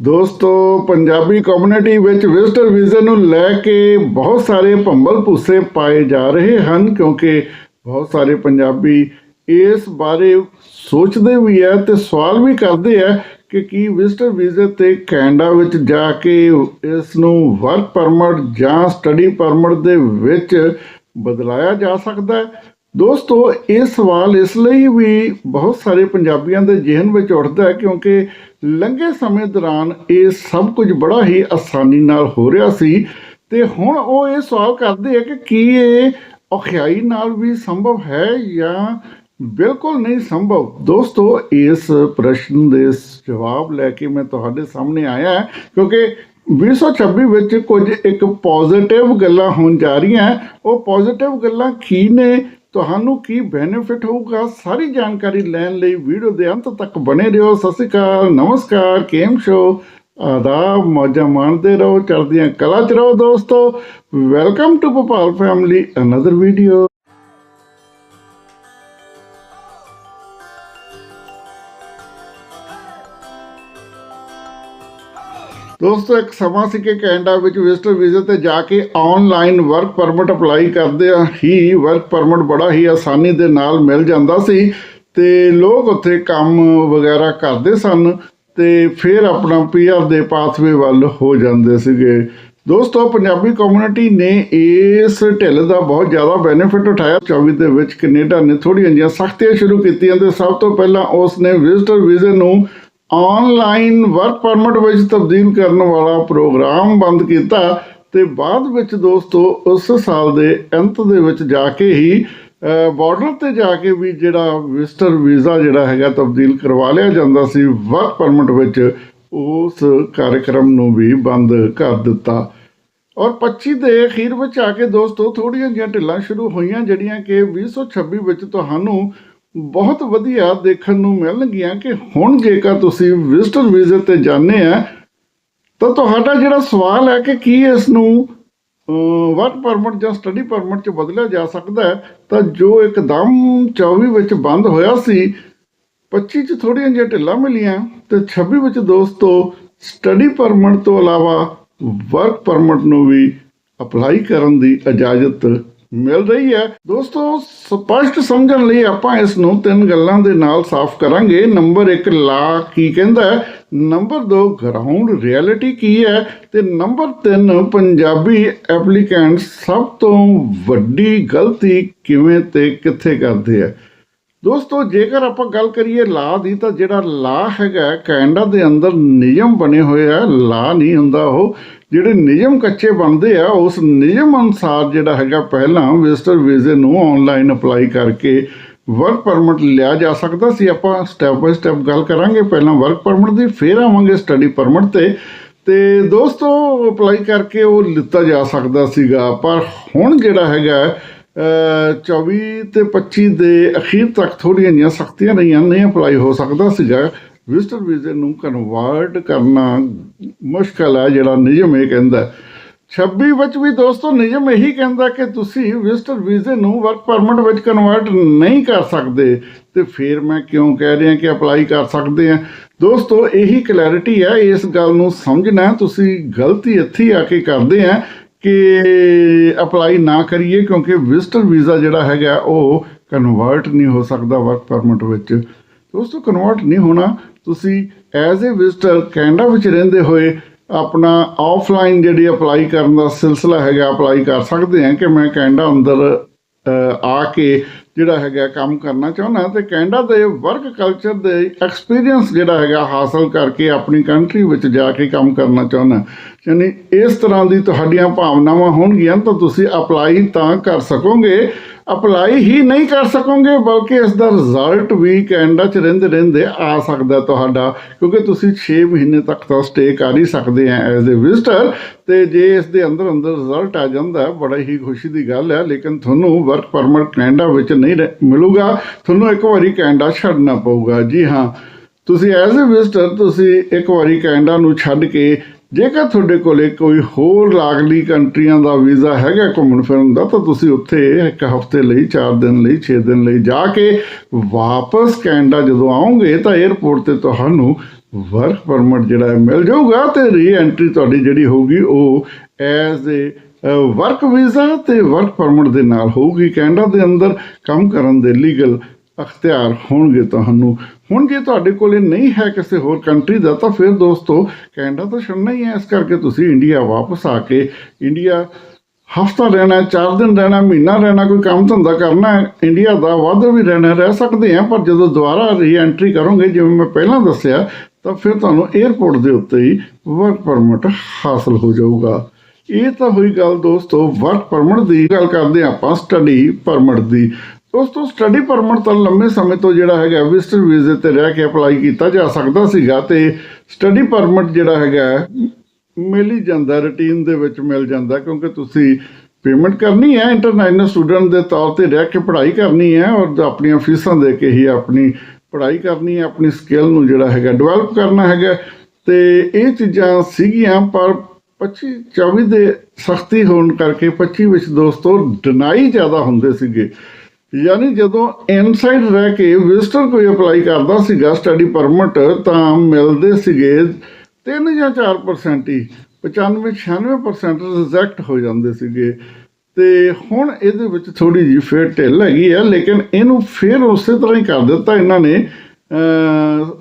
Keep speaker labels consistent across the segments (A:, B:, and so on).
A: ਦੋਸਤੋ, ਪੰਜਾਬੀ ਕਮਿਊਨਿਟੀ ਵਿੱਚ ਵਿਜ਼ਟਰ ਵੀਜ਼ੇ ਨੂੰ ਲੈ ਕੇ ਬਹੁਤ ਸਾਰੇ ਭੰਬਲ ਭੂਸੇ ਪਾਏ ਜਾ ਰਹੇ ਹਨ, ਕਿਉਂਕਿ ਬਹੁਤ ਸਾਰੇ ਪੰਜਾਬੀ ਇਸ ਬਾਰੇ ਸੋਚਦੇ ਵੀ ਹੈ ਤੇ ਸਵਾਲ ਵੀ ਕਰਦੇ ਆ ਕਿ ਕੀ ਵਿਜ਼ਟਰ ਵੀਜ਼ੇ ਤੇ ਕੈਨੇਡਾ ਵਿੱਚ ਜਾ ਕੇ ਇਸ ਨੂੰ ਵਰਕ ਪਰਮਿਟ ਜਾਂ ਸਟੱਡੀ ਪਰਮਿਟ ਦੇ ਵਿੱਚ ਬਦਲਾਇਆ ਜਾ ਸਕਦਾ ਹੈ। ਦੋਸਤੋ, ਇਹ ਸਵਾਲ ਇਸ ਲਈ ਵੀ ਬਹੁਤ ਸਾਰੇ ਪੰਜਾਬੀਆਂ ਦੇ ਜ਼ਿਹਨ ਵਿੱਚ ਉੱਠਦਾ ਹੈ ਕਿਉਂਕਿ ਲੰਘੇ ਸਮੇਂ ਦੌਰਾਨ ਇਹ ਸਭ ਕੁਝ ਬੜਾ ਹੀ ਆਸਾਨੀ ਨਾਲ ਹੋ ਰਿਹਾ ਸੀ। ਤੇ ਹੁਣ ਉਹ ਇਹ ਸਵਾਲ ਕਰਦੇ ਆ ਕਿ ਕੀ ਇਹ ਔਖਿਆਈ ਨਾਲ ਵੀ ਸੰਭਵ ਹੈ ਜਾਂ ਬਿਲਕੁਲ ਨਹੀਂ ਸੰਭਵ? ਦੋਸਤੋ, ਇਸ ਪ੍ਰਸ਼ਨ ਦੇ ਜਵਾਬ ਲੈ ਕੇ ਮੈਂ ਤੁਹਾਡੇ ਸਾਹਮਣੇ ਆਇਆ ਹਾਂ ਕਿਉਂਕਿ 2026 ਵਿੱਚ ਕੁਝ ਇੱਕ ਪੋਜ਼ਿਟਿਵ ਗੱਲਾਂ ਹੋਣ ਜਾ ਰਹੀਆਂ। ਉਹ ਪੋਜ਼ਿਟਿਵ ਗੱਲਾਂ ਕੀ ਨੇ? ਤੁਹਾਨੂੰ ਕੀ ਬੈਨੀਫਿਟ ਹੋਊਗਾ? ਸਾਰੀ ਜਾਣਕਾਰੀ ਲੈਣ ਲਈ ਵੀਡੀਓ ਦੇ ਅੰਤ ਤੱਕ ਬਣੇ ਰਹੋ। ਸਤਿ ਸ਼੍ਰੀ ਅਕਾਲ, ਨਮਸਕਾਰ, ਕੇਮ ਸ਼ੋ? ਆਦਾਬ, ਮੌਜਾਂ ਮਾਣਦੇ ਰਹੋ, ਚੜ੍ਹਦੀਆਂ ਕਲਾ ਚ ਰਹੋ ਦੋਸਤੋ। Welcome to Bhopal family another video ਦੋਸਤੋ, ਇੱਕ ਸਮਾਂ ਸੀ ਕਿ ਕੈਨੇਡਾ ਵਿੱਚ ਵਿਜ਼ਟਰ ਵੀਜ਼ੇ ਤੇ ਜਾ ਕੇ ਆਨਲਾਈਨ ਵਰਕ ਪਰਮਿਟ ਅਪਲਾਈ ਕਰਦੇ ਆ। ਹੀ ਵਰਕ ਪਰਮਿਟ ਬੜਾ ਹੀ ਆਸਾਨੀ ਦੇ ਨਾਲ ਮਿਲ ਜਾਂਦਾ ਸੀ ਤੇ ਲੋਕ ਉੱਥੇ ਕੰਮ ਵਗੈਰਾ ਕਰਦੇ ਸਨ ਤੇ ਫਿਰ ਆਪਣਾ ਪੀਆਰ ਦੇ ਪਾਥਵੇ ਵੱਲ ਹੋ ਜਾਂਦੇ ਸੀਗੇ। ਦੋਸਤੋ, ਪੰਜਾਬੀ ਕਮਿਊਨਿਟੀ ਨੇ ਇਸ ਢਿੱਲ ਦਾ ਬਹੁਤ ਜ਼ਿਆਦਾ ਬੈਨੀਫਿਟ ਉਠਾਇਆ। 24 ਦੇ ਵਿੱਚ ਕੈਨੇਡਾ ਨੇ ਥੋੜ੍ਹੀਆਂ ਜਿਹੀਆਂ ਸਖਤੀਆਂ ਸ਼ੁਰੂ ਕੀਤੀਆਂ ਤੇ ਸਭ ਤੋਂ ਪਹਿਲਾਂ ਉਸ ਨੇ ਵਿਜ਼ਟਰ ਵੀਜ਼ੇ ਨੂੰ ਆਨਲਾਈਨ ਵਰਕ ਪਰਮਿਟ ਵਿੱਚ ਤਬਦੀਲ ਕਰਨ ਵਾਲਾ ਪ੍ਰੋਗਰਾਮ ਬੰਦ ਕੀਤਾ ਤੇ ਬਾਅਦ ਵਿੱਚ ਦੋਸਤੋ, ਉਸ ਸਾਲ ਦੇ ਅੰਤ ਦੇ ਵਿੱਚ ਜਾ ਕੇ ਹੀ ਬਾਰਡਰ ਤੇ ਜਾ ਕੇ ਵੀ ਜਿਹੜਾ ਵਿਜ਼ਟਰ ਵੀਜ਼ਾ ਜਿਹੜਾ ਹੈਗਾ ਤਬਦੀਲ ਕਰਵਾ ਲਿਆ ਜਾਂਦਾ ਸੀ ਵਰਕ ਪਰਮਿਟ ਵਿੱਚ ਉਸ ਕਾਰਜਕ੍ਰਮ ਨੂੰ ਵੀ ਬੰਦ ਕਰ ਦਿੱਤਾ। ਔਰ 25 ਦੇ ਅਖੀਰ ਵਿੱਚ ਆ ਕੇ ਦੋਸਤੋ ਥੋੜੀਆਂ ਜਿਹੀਆਂ ਢਿੱਲਾਂ ਸ਼ੁਰੂ ਹੋਈਆਂ, ਜਿਹੜੀਆਂ ਕਿ 2026 ਵਿੱਚ ਤੁਹਾਨੂੰ ਬਹੁਤ ਵਧੀਆ ਦੇਖਣ ਨੂੰ ਮਿਲਣਗੀਆਂ ਕਿ ਹੁਣ ਜੇਕਰ ਤੁਸੀਂ ਵਿਜ਼ਟਰ ਵੀਜ਼ੇ ਤੇ ਜਾਂਦੇ ਆ, ਤਾਂ ਤੁਹਾਡਾ ਜਿਹੜਾ ਸਵਾਲ ਹੈ ਕਿ ਕੀ ਇਸ ਨੂੰ ਵਰਕ ਪਰਮਿਟ ਜਾਂ ਸਟੱਡੀ ਪਰਮਿਟ ਚ ਬਦਲਿਆ ਜਾ ਸਕਦਾ ਹੈ, ਤਾਂ ਜੋ ਇੱਕਦਮ 24 ਵਿੱਚ ਬੰਦ ਹੋਇਆ ਸੀ 25 ਚ ਥੋੜੀਆਂ ਜਿਹੀਆਂ ਢਿੱਲਾਂ ਮਿਲੀਆਂ ਤੇ 26 ਵਿੱਚ ਦੋਸਤੋ ਸਟੱਡੀ ਪਰਮਿਟ ਤੋਂ ਇਲਾਵਾ ਵਰਕ ਪਰਮਿਟ ਨੂੰ ਵੀ ਅਪਲਾਈ ਕਰਨ ਦੀ ਇਜਾਜ਼ਤ ਮਿਲ ਰਹੀ ਹੈ। ਦੋਸਤੋ, ਸਪਸ਼ਟ ਸਮਝਣ ਲਈ ਆਪਾਂ ਇਸ ਨੂੰ ਤਿੰਨ ਗੱਲਾਂ ਦੇ ਨਾਲ ਸਾਫ਼ ਕਰਾਂਗੇ। ਨੰਬਰ 1 ਲਾ ਕੀ ਕਹਿੰਦਾ ਹੈ? ਨੰਬਰ 2 ਗਰਾਊਂਡ ਰਿਐਲਿਟੀ ਕੀ ਹੈ? ਤੇ ਨੰਬਰ 3 ਪੰਜਾਬੀ ਐਪਲੀਕੈਂਟ ਸਭ ਤੋਂ ਵੱਡੀ ਗਲਤੀ ਕਿਵੇਂ ਤੇ ਕਿੱਥੇ ਕਰਦੇ ਆ? ਦੋਸਤੋ, ਜੇਕਰ ਆਪਾਂ ਗੱਲ ਕਰੀਏ ਲਾ ਦੀ, ਤਾਂ ਜਿਹੜਾ ਲਾ ਹੈਗਾ ਕੈਨੇਡਾ ਦੇ ਅੰਦਰ ਨਿਯਮ ਬਣੇ ਹੋਏ ਆ। ਲਾ ਨਹੀਂ ਹੁੰਦਾ ਉਹ। ਜਿਹੜੇ ਨਿਯਮ ਕੱਚੇ ਬਣਦੇ ਆ, ਉਸ ਨਿਯਮ ਅਨੁਸਾਰ ਜਿਹੜਾ ਹੈਗਾ ਪਹਿਲਾਂ ਵਿਜ਼ਟਰ ਵੀਜ਼ੇ ਨੂੰ ਆਨਲਾਈਨ ਅਪਲਾਈ ਕਰਕੇ ਵਰਕ ਪਰਮਿਟ ਲਿਆ ਜਾ ਸਕਦਾ ਸੀ। ਆਪਾਂ ਸਟੈਪ ਬਾਈ ਸਟੈਪ ਗੱਲ ਕਰਾਂਗੇ। ਪਹਿਲਾਂ ਵਰਕ ਪਰਮਿਟ ਦੀ, ਫਿਰ ਆਵਾਂਗੇ ਸਟੱਡੀ ਪਰਮਿਟ ਤੇ। ਤੇ ਦੋਸਤੋ ਅਪਲਾਈ ਕਰਕੇ ਉਹ ਲਿੱਤਾ ਜਾ ਸਕਦਾ ਸੀਗਾ। ਪਰ ਹੁਣ ਜਿਹੜਾ ਹੈਗਾ 24 ਤੇ 25 ਦੇ ਅਖੀਰ ਤੱਕ ਥੋੜੀਆਂ ਜਿਹੀਆਂ ਸਖਤੀਆਂ ਰਹੀਆਂ ਨਹੀਂ ਅਪਲਾਈ ਹੋ ਸਕਦਾ ਸੀਗਾ। ਵਿਜ਼ਟਰ ਵੀਜ਼ੇ ਨੂੰ ਕਨਵਰਟ ਕਰਨਾ ਮੁਸ਼ਕਲ ਹੈ, ਜਿਹੜਾ ਨਿਯਮ ਇਹ ਕਹਿੰਦਾ 26 ਵਿੱਚ ਵੀ ਦੋਸਤੋ, ਨਿਯਮ ਇਹੀ ਕਹਿੰਦਾ ਕਿ ਤੁਸੀਂ ਵਿਜ਼ਟਰ ਵੀਜ਼ੇ ਨੂੰ ਵਰਕ ਪਰਮਿਟ ਵਿੱਚ ਕਨਵਰਟ ਨਹੀਂ ਕਰ ਸਕਦੇ। ਤੇ ਫਿਰ ਮੈਂ ਕਿਉਂ ਕਹਿ ਰਿਹਾ ਕਿ ਅਪਲਾਈ ਕਰ ਸਕਦੇ ਆ ਦੋਸਤੋ, ਇਹੀ ਕਲੈਰਿਟੀ ਹੈ, ਇਸ ਗੱਲ ਨੂੰ ਸਮਝਣਾ ਤੁਸੀਂ ਗਲਤੀ ਇੱਥੇ ਆ ਕੇ ਕਰਦੇ ਆ ਕਿ ਅਪਲਾਈ ਨਾ ਕਰੀਏ, ਕਿਉਂਕਿ ਵਿਜ਼ਟਰ ਵੀਜ਼ਾ ਜਿਹੜਾ ਹੈਗਾ, ਉਹ ਕਨਵਰਟ ਨਹੀਂ ਹੋ ਸਕਦਾ ਵਰਕ ਪਰਮਿਟ ਵਿੱਚ। ਦੋਸਤੋ ਕਨਵਰਟ ਨਹੀਂ ਹੋਣਾ। ਤੁਸੀਂ ਐਜ਼ ਅ ਵਿਜ਼ਟਰ ਕੈਨੇਡਾ ਵਿੱਚ ਰਹਿੰਦੇ ਹੋਏ ਆਪਣਾ ਆਫਲਾਈਨ ਜਿਹੜੀ ਅਪਲਾਈ ਕਰਨ ਦਾ ਸਿਲਸਿਲਾ ਹੈਗਾ ਅਪਲਾਈ ਕਰ ਸਕਦੇ ਆ ਕਿ ਮੈਂ ਕੈਨੇਡਾ ਅੰਦਰ ਆ ਕੇ ਜਿਹੜਾ ਹੈਗਾ ਕੰਮ ਕਰਨਾ ਚਾਹੁੰਦਾ ਤੇ ਕੈਨੇਡਾ ਦੇ ਵਰਕ ਕਲਚਰ ਦੇ ਐਕਸਪੀਰੀਅੰਸ ਜਿਹੜਾ ਹੈਗਾ ਹਾਸਲ ਕਰਕੇ ਆਪਣੀ ਕੰਟਰੀ ਵਿੱਚ ਜਾ ਕੇ ਕੰਮ ਕਰਨਾ ਚਾਹੁੰਦਾ ਯਾਨੀ ਇਸ ਤਰ੍ਹਾਂ ਦੀ ਤੁਹਾਡੀਆਂ ਭਾਵਨਾਵਾਂ ਹੋਣਗੀਆਂ, ਤਾਂ ਤੁਸੀਂ ਅਪਲਾਈ ਤਾਂ ਕਰ ਸਕੋਗੇ। ਅਪਲਾਈ ਹੀ ਨਹੀਂ ਕਰ ਸਕੋਗੇ, ਬਲਕਿ ਇਸ ਦਾ ਰਿਜ਼ਲਟ ਵੀ ਕੈਨੇਡਾ 'ਚ ਰਹਿੰਦੇ ਰਹਿੰਦੇ ਆ ਸਕਦਾ ਤੁਹਾਡਾ, ਕਿਉਂਕਿ ਤੁਸੀਂ 6 ਮਹੀਨੇ ਤੱਕ ਤਾਂ ਸਟੇ ਕਰ ਹੀ ਸਕਦੇ ਆ ਐਜ਼ ਅ ਵਿਜ਼ਟਰ ਤੇ ਜੇ ਇਸ ਦੇ ਅੰਦਰ ਅੰਦਰ ਰਿਜ਼ਲਟ ਆ ਜਾਂਦਾ, ਬੜਾ ਹੀ ਖੁਸ਼ੀ ਦੀ ਗੱਲ ਹੈ ਲੇਕਿਨ ਤੁਹਾਨੂੰ ਵਰਕ ਪਰਮਿਟ ਕੈਨੇਡਾ ਵਿੱਚ ਨਹੀਂ ਮਿਲੂਗਾ। ਤੁਹਾਨੂੰ ਇੱਕ ਵਾਰੀ ਕੈਨੇਡਾ ਛੱਡਣਾ ਪਊਗਾ। ਜੀ ਹਾਂ, ਤੁਸੀਂ ਐਜ਼ ਅ ਵਿਜ਼ਟਰ ਤੁਸੀਂ ਇੱਕ ਵਾਰੀ ਕੈਨੇਡਾ ਨੂੰ ਛੱਡ ਕੇ ਜੇਕਰ ਤੁਹਾਡੇ ਕੋਲੇ ਕੋਈ ਹੋਰ ਲਾਗਲੀ ਕੰਟਰੀਆਂ ਦਾ ਵੀਜ਼ਾ ਹੈਗਾ ਘੁੰਮਣ ਫਿਰਨ ਦਾ, ਤਾਂ ਤੁਸੀਂ ਉੱਥੇ ਇੱਕ ਹਫ਼ਤੇ ਲਈ 4 ਦਿਨ ਲਈ 6 ਦਿਨ ਲਈ ਜਾ ਕੇ ਵਾਪਸ ਕੈਨੇਡਾ ਜਦੋਂ ਆਓਗੇ, ਤਾਂ 에ਅਰਪੋਰਟ ਤੇ ਤੁਹਾਨੂੰ ਵਰਕ ਪਰਮਿਟ ਜਿਹੜਾ ਹੈ ਮਿਲ ਜਾਊਗਾ ਤੇ ਰੀ ਐਂਟਰੀ ਤੁਹਾਡੀ ਜਿਹੜੀ ਹੋਊਗੀ, ਉਹ ਐਜ਼ ਏ ਵਰਕ ਵੀਜ਼ਾ ਤੇ ਵਰਕ ਪਰਮਿਟ ਦੇ ਨਾਲ ਹੋਊਗੀ ਕੈਨੇਡਾ ਦੇ ਅੰਦਰ ਕੰਮ ਕਰਨ ਦੇ ਲੀਗਲ ਅਖਤਿਆਰ ਹੋਣਗੇ ਤੁਹਾਨੂੰ। ਹੁਣ ਜੇ ਤੁਹਾਡੇ ਕੋਲ ਇਹ ਨਹੀਂ ਹੈ ਕਿਸੇ ਹੋਰ ਕੰਟਰੀ ਦਾ, ਤਾਂ ਫਿਰ ਦੋਸਤੋ ਕੈਨੇਡਾ ਤਾਂ ਛੱਡਣਾ ਹੀ ਹੈ। ਇਸ ਕਰਕੇ ਤੁਸੀਂ ਇੰਡੀਆ ਵਾਪਸ ਆ ਕੇ ਇੰਡੀਆ ਹਫਤਾ ਰਹਿਣਾ, ਚਾਰ ਦਿਨ ਰਹਿਣਾ, ਮਹੀਨਾ ਰਹਿਣਾ, ਕੋਈ ਕੰਮ ਧੰਦਾ ਕਰਨਾ ਹੈ, ਇੰਡੀਆ ਦਾ ਵੱਧ ਵੀ ਰਹਿਣਾ ਰਹਿ ਸਕਦੇ ਆ ਪਰ ਜਦੋਂ ਦੁਬਾਰਾ ਰੀਐਂਟਰੀ ਕਰੋਗੇ, ਜਿਵੇਂ ਮੈਂ ਪਹਿਲਾਂ ਦੱਸਿਆ, ਤਾਂ ਫਿਰ ਤੁਹਾਨੂੰ 에ਅਰਪੋਰਟ ਦੇ ਉੱਤੇ ਹੀ ਵਰਕ ਪਰਮਿਟ ਹਾਸਲ ਹੋ ਜਾਊਗਾ। ਇਹ ਤਾਂ ਹੋਈ ਗੱਲ ਦੋਸਤੋ ਵਰਕ ਪਰਮਿਟ ਦੀ ਗੱਲ ਕਰਦੇ ਹਾਂ ਆਪਾਂ ਸਟੱਡੀ ਪਰਮਿਟ ਦੀ। ਦੋਸਤੋ ਸਟੱਡੀ ਪਰਮਿਟ ਤਾਂ ਲੰਮੇ ਸਮੇਂ ਤੋਂ ਜਿਹੜਾ ਹੈਗਾ ਵਿਜ਼ਟਰ ਵੀਜ਼ੇ ਤੇ ਰਹਿ ਕੇ ਅਪਲਾਈ ਕੀਤਾ ਜਾ ਸਕਦਾ ਸੀਗਾ ਤੇ ਸਟੱਡੀ ਪਰਮਿਟ ਜਿਹੜਾ ਹੈਗਾ ਮਿਲ ਹੀ ਜਾਂਦਾ ਰੁਟੀਨ ਦੇ ਵਿੱਚ ਮਿਲ ਜਾਂਦਾ ਕਿਉਂਕਿ ਤੁਸੀਂ ਪੇਮੈਂਟ ਕਰਨੀ ਹੈ ਇੰਟਰਨੈਸ਼ਨਲ ਸਟੂਡੈਂਟ ਦੇ ਤੌਰ ਤੇ ਰਹਿ ਕੇ ਪੜ੍ਹਾਈ ਕਰਨੀ ਹੈ ਔਰ ਆਪਣੀਆਂ ਫੀਸਾਂ ਦੇ ਕੇ ਹੀ ਆਪਣੀ ਪੜ੍ਹਾਈ ਕਰਨੀ ਹੈ, ਆਪਣੀ ਸਕਿੱਲ ਨੂੰ ਜਿਹੜਾ ਹੈਗਾ ਡਿਵੈਲਪ ਕਰਨਾ ਹੈਗਾ ਤੇ ਇਹ ਚੀਜ਼ਾਂ ਸੀਗੀਆਂ ਪਰ 25 24 ਦੇ ਸਖਤੀ ਹੋਣ ਕਰਕੇ 25 ਵਿੱਚ ਦੋਸਤੋ ਡਿਨਾਈ ਜ਼ਿਆਦਾ ਹੁੰਦੇ ਸੀਗੇ। ਯਾਨੀ ਜਦੋਂ ਇਨਸਾਈਡ ਰਹਿ ਕੇ ਵਿਜ਼ਟਰ ਕੋਈ ਅਪਲਾਈ ਕਰਦਾ ਸੀਗਾ ਸਟੱਡੀ ਪਰਮਿਟ ਤਾਂ ਮਿਲਦੇ ਸੀਗੇ 3 ਜਾਂ 4% ਹੀ 95 96% ਰਿਜੈਕਟ ਹੋ ਜਾਂਦੇ ਸੀਗੇ। ਤੇ ਹੁਣ ਇਹਦੇ ਵਿੱਚ ਥੋੜੀ ਜਿਹੀ ਫੇਰ ਢਿੱਲ ਹੈਗੀ ਆ, ਲੇਕਿਨ ਇਹਨੂੰ ਫੇਰ ਉਸੇ ਤਰ੍ਹਾਂ ਹੀ ਕਰ ਦਿੱਤਾ ਇਹਨਾਂ ਨੇ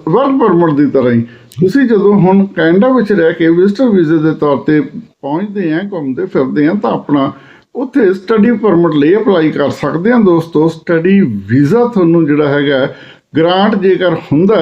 A: ਵਰਕ ਪਰਮਿਟ ਦੀ ਤਰ੍ਹਾਂ ਹੀ। ਤੁਸੀਂ ਜਦੋਂ ਹੁਣ ਕੈਨੇਡਾ ਵਿੱਚ ਰਹਿ ਕੇ ਵਿਜ਼ਟਰ ਵੀਜ਼ੇ ਦੇ ਤੌਰ ਤੇ ਪਹੁੰਚਦੇ ਆ, ਘੁੰਮਦੇ ਫਿਰਦੇ ਆ, ਤਾਂ ਆਪਣਾ ਉੱਥੇ ਸਟੱਡੀ ਪਰਮਿਟ ਲਈ ਅਪਲਾਈ ਕਰ ਸਕਦੇ ਆ ਦੋਸਤੋ। ਸਟੱਡੀ ਵੀਜ਼ਾ ਤੁਹਾਨੂੰ ਜਿਹੜਾ ਹੈਗਾ ਗ੍ਰਾਂਟ ਜੇਕਰ ਹੁੰਦਾ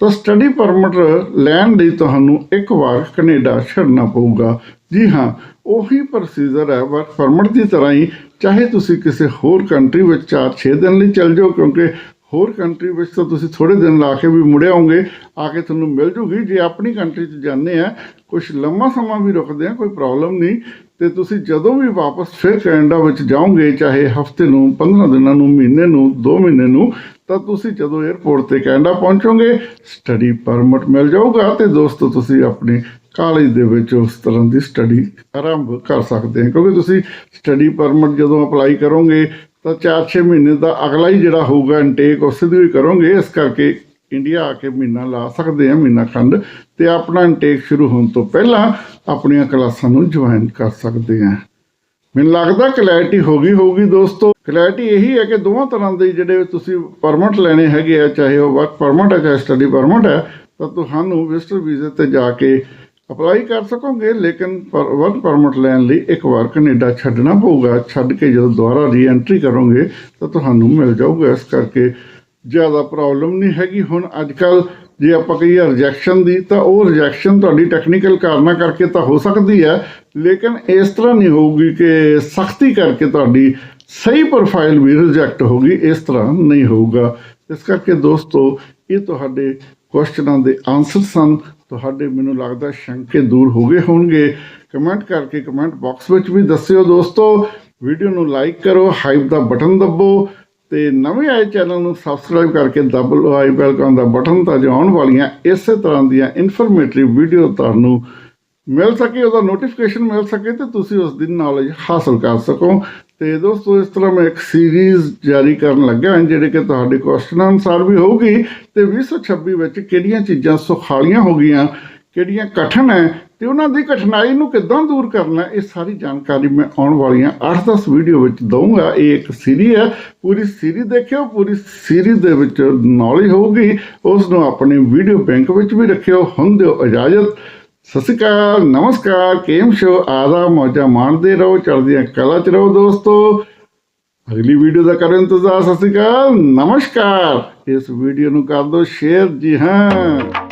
A: ਤਾਂ ਸਟੱਡੀ ਪਰਮਿਟ ਲੈਣ ਲਈ ਤੁਹਾਨੂੰ ਇੱਕ ਵਾਰ ਕੈਨੇਡਾ ਛੱਡਣਾ ਪਊਗਾ। ਜੀ ਹਾਂ, ਉਹੀ ਪ੍ਰੋਸੀਜਰ ਹੈ ਵਰਕ ਪਰਮਿਟ ਦੀ ਤਰ੍ਹਾਂ ਹੀ ਚਾਹੇ ਤੁਸੀਂ ਕਿਸੇ ਹੋਰ ਕੰਟਰੀ ਵਿੱਚ 4-6 ਦਿਨ ਲਈ ਚੱਲ ਜਾਓ, ਕਿਉਂਕਿ ਹੋਰ ਕੰਟਰੀ ਵਿੱਚ ਤਾਂ ਤੁਸੀਂ ਥੋੜੇ ਦਿਨ ਲਾ ਕੇ ਵੀ ਮੁੜਿਆ ਆਓਗੇ ਆ ਕੇ ਤੁਹਾਨੂੰ ਮਿਲ ਜੂਗੀ। ਜੇ ਆਪਣੀ ਕੰਟਰੀ 'ਚ ਜਾਂਦੇ ਆ ਕੁਝ ਲੰਮਾ ਸਮਾਂ ਵੀ ਰੁਕਦੇ ਆ, ਕੋਈ ਪ੍ਰੋਬਲਮ ਨਹੀਂ। ਤੇ ਤੁਸੀਂ ਜਦੋਂ ਵੀ ਵਾਪਸ ਫਿਰ ਕੈਨੇਡਾ ਵਿੱਚ ਜਾਓਗੇ, ਚਾਹੇ ਹਫ਼ਤੇ ਨੂੰ 15 ਦਿਨਾਂ ਨੂੰ, ਮਹੀਨੇ ਨੂੰ 2 ਮਹੀਨੇ ਨੂੰ, ਤਾਂ ਤੁਸੀਂ ਜਦੋਂ 에ਅਰਪੋਰਟ ਤੇ ਕੈਨੇਡਾ ਪਹੁੰਚੋਗੇ ਸਟੱਡੀ ਪਰਮਿਟ ਮਿਲ ਜਾਊਗਾ ਤੇ ਦੋਸਤੋ ਤੁਸੀਂ ਆਪਣੇ ਕਾਲਜ ਦੇ ਵਿੱਚ ਉਸ ਤਰ੍ਹਾਂ ਦੀ ਸਟੱਡੀ ਆਰੰਭ ਕਰ ਸਕਦੇ ਹੋ। ਕਿਉਂਕਿ ਤੁਸੀਂ ਸਟੱਡੀ ਪਰਮਿਟ ਜਦੋਂ ਅਪਲਾਈ ਕਰੋਗੇ, ਤਾਂ 4-6 ਮਹੀਨੇ ਦਾ ਅਗਲਾ ਹੀ ਜਿਹੜਾ ਹੋਊਗਾ ਇਨਟੇਕ ਉਸੇ ਦੀ ਹੀ ਕਰੋਗੇ। ਇਸ ਕਰਕੇ ਇੰਡੀਆ ਆ ਕੇ ਮਹੀਨਾ ਲਾ ਸਕਦੇ ਆ, ਮਹੀਨਾ ਖੰਡ, ਤੇ ਆਪਣਾ ਇਨਟੇਕ ਸ਼ੁਰੂ ਹੋਣ ਤੋਂ ਪਹਿਲਾਂ ਆਪਣੀਆਂ ਕਲਾਸਾਂ ਨੂੰ ਜੁਆਇਨ ਕਰ ਸਕਦੇ ਆ। ਮੈਨੂੰ ਲੱਗਦਾ ਕਲੈਰਿਟੀ ਹੋ ਗਈ ਹੋਊਗੀ ਦੋਸਤੋ। ਕਲੈਰਿਟੀ ਇਹੀ ਹੈ ਕਿ ਦੋਵਾਂ ਤਰ੍ਹਾਂ ਦੇ ਜਿਹੜੇ ਤੁਸੀਂ ਪਰਮਿਟ ਲੈਣੇ ਹੈਗੇ ਆ, ਚਾਹੇ ਉਹ ਵਰਕ ਪਰਮਿਟ ਹੈ, ਚਾਹੇ ਸਟੱਡੀ ਪਰਮਿਟ ਹੈ, ਤਾਂ ਤੁਹਾਨੂੰ ਵਿਜ਼ਟਰ ਵੀਜ਼ੇ ਤੇ ਜਾ ਕੇ ਅਪਲਾਈ ਕਰ ਸਕੋਗੇ, ਲੇਕਿਨ ਵਰਕ ਪਰਮਿਟ ਲੈਣ ਲਈ ਇੱਕ ਵਾਰ ਕੈਨੇਡਾ ਛੱਡਣਾ ਪਊਗਾ। ਛੱਡ ਕੇ ਜਦੋਂ ਦੁਬਾਰਾ ਰੀਐਂਟਰੀ ਕਰੋਗੇ, ਤਾਂ ਤੁਹਾਨੂੰ ਮਿਲ ਜਾਊਗਾ। ਇਸ ਕਰਕੇ ਜ਼ਿਆਦਾ ਪ੍ਰੋਬਲਮ ਨਹੀਂ ਹੈਗੀ। ਹੁਣ ਅੱਜ ਕੱਲ ਜੇ ਆਪਾਂ ਕਹੀਏ ਰਿਜੈਕਸ਼ਨ ਦੀ, ਤਾਂ ਉਹ ਰਿਜੈਕਸ਼ਨ ਤੁਹਾਡੀ ਟੈਕਨੀਕਲ ਕਾਰਨਾਂ ਕਰਕੇ ਤਾਂ ਹੋ ਸਕਦੀ ਹੈ, ਲੇਕਿਨ ਇਸ ਤਰ੍ਹਾਂ ਨਹੀਂ ਹੋਊਗੀ ਕਿ ਸਖਤੀ ਕਰਕੇ ਤੁਹਾਡੀ ਸਹੀ ਪ੍ਰੋਫਾਈਲ ਵੀ ਰਿਜੈਕਟ ਹੋਗੀ ਇਸ ਤਰ੍ਹਾਂ ਨਹੀਂ ਹੋਊਗਾ। ਇਸ ਕਰਕੇ ਦੋਸਤੋ, ਇਹ ਤੁਹਾਡੇ ਕੁਐਸਚਨਾਂ ਦੇ ਆਨਸਰ ਸਨ। ਤੁਹਾਡੇ ਮੈਨੂੰ ਲੱਗਦਾ ਸ਼ੰਕੇ ਦੂਰ ਹੋ ਗਏ ਹੋਣਗੇ। ਕਮੈਂਟ ਕਰਕੇ ਕਮੈਂਟ ਬਾਕਸ ਵਿੱਚ ਵੀ ਦੱਸਿਓ ਦੋਸਤੋ। ਵੀਡੀਓ ਨੂੰ ਲਾਈਕ ਕਰੋ ਹਾਈਪ ਦਾ ਬਟਨ ਦੱਬੋ। ਤੇ ਨਵੇਂ ਆਏ ਚੈਨਲ ਨੂੰ ਸਬਸਕ੍ਰਾਈਬ ਕਰਕੇ ਦੱਬ ਲਓ ਆਈ ਬੈਲ ਦਾ ਬਟਨ ਤਾਂ ਜੋ ਆਉਣ ਵਾਲੀਆਂ, ਇਸੇ ਤਰ੍ਹਾਂ ਦੀਆਂ ਇਨਫੋਰਮੇਟਿਵ ਵੀਡੀਓ ਤੁਹਾਨੂੰ ਮਿਲ ਸਕੇ, ਉਹਦਾ ਨੋਟੀਫਿਕੇਸ਼ਨ ਮਿਲ ਸਕੇ ਤੇ ਤੁਸੀਂ ਉਸ ਦੀ ਨੌਲੇਜ ਹਾਸਲ ਕਰ ਸਕੋ। ਤੇ ਦੋਸਤੋ, ਇਸ ਤਰ੍ਹਾਂ ਮੈਂ ਇੱਕ ਸੀਰੀਜ਼ ਜਾਰੀ ਕਰਨ ਲੱਗਾ ਹਾਂ, ਜਿਹੜੇ ਕਿ ਤੁਹਾਡੇ ਕੁਐਸਚਨ ਅਨੁਸਾਰ ਵੀ ਹੋਊਗੀ ਤੇ 2026 ਵਿੱਚ ਕਿਹੜੀਆਂ ਚੀਜ਼ਾਂ ਸੁਖਾਲੀਆਂ ਹੋ ਗਈਆਂ, ਕਿਹੜੀਆਂ ਕਠਨ ਹੈ ਤੇ ਉਹਨਾਂ ਦੀ ਕਠਿਨਾਈ ਨੂੰ ਕਿੱਦਾਂ ਦੂਰ ਕਰਨਾ ਇਹ ਸਾਰੀ ਜਾਣਕਾਰੀ ਮੈਂ ਆਉਣ ਵਾਲੀਆਂ 8-10 ਵੀਡੀਓ ਵਿੱਚ ਦਊਂਗਾ। ਇਹ ਇੱਕ ਸੀਰੀ ਹੈ। ਪੂਰੀ ਸੀਰੀ ਦੇਖਿਓ, ਪੂਰੀ ਸੀਰੀ ਦੇ ਵਿੱਚ ਨੌਲੇਜ ਹੋਊਗੀ। ਉਸ ਨੂੰ ਆਪਣੇ ਵੀਡੀਓ ਬੈਂਕ ਵਿੱਚ ਵੀ ਰੱਖਿਓ, ਹੁਣ ਦਿਓ ਇਜਾਜ਼ਤ। ਸਤਿ ਸ਼੍ਰੀ ਅਕਾਲ, ਨਮਸਕਾਰ, ਕੇਮ ਸ਼ੋ ਆਦਾ ਮੌਜਾ ਮਾਣਦੇ ਰਹੋ, ਚੜ੍ਹਦੀਆਂ ਕਲਾ ਚ ਰਹੋ ਦੋਸਤੋ। ਅਗਲੀ ਵੀਡੀਓ ਦਾ ਕਰੋ ਇੰਤਜ਼ਾਰ ਸਤਿ ਸ਼੍ਰੀ ਅਕਾਲ, ਨਮਸਕਾਰ। ਇਸ ਵੀਡੀਓ ਨੂੰ ਕਰ ਦਿਓ ਸ਼ੇਅਰ ਜੀ ਹਾਂ।